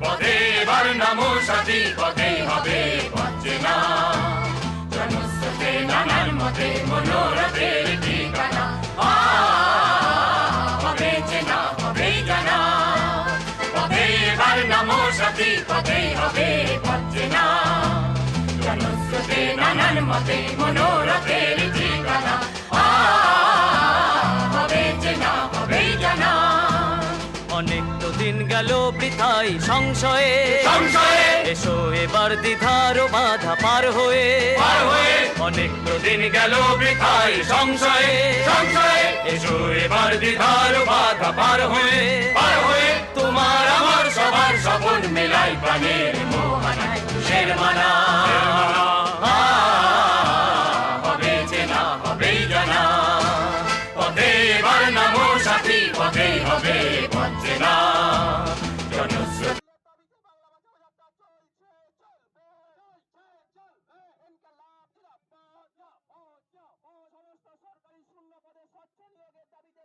পথে এবার নামো সাথী পথে হবে পথে না জনস্রোতে নানান মতে মনোরথের ঠিকানা। হবে চেনা, হবে জানা। পথে এবার নামো সাথী পথে হবে পথে না জনস্রোতে দিন গেল বৃথাই সংশয়ে। সংশয়ে। এসো এবার দ্বিধার বাধা পার হয়ে। পার হয়ে। অনেক তো দিন গেল বৃথাই সংশয়ে। সংশয়ে। এসো এবার দ্বিধার বাধা পার হয়ে। পার হয়ে। তোমার আমার সবার স্বপন মেলাই প্রাণের মোহনায় শের মানা। আ, হবে জানা। পথে এবার নামো সাথী পথে হবে নিয়োগের দাবিতে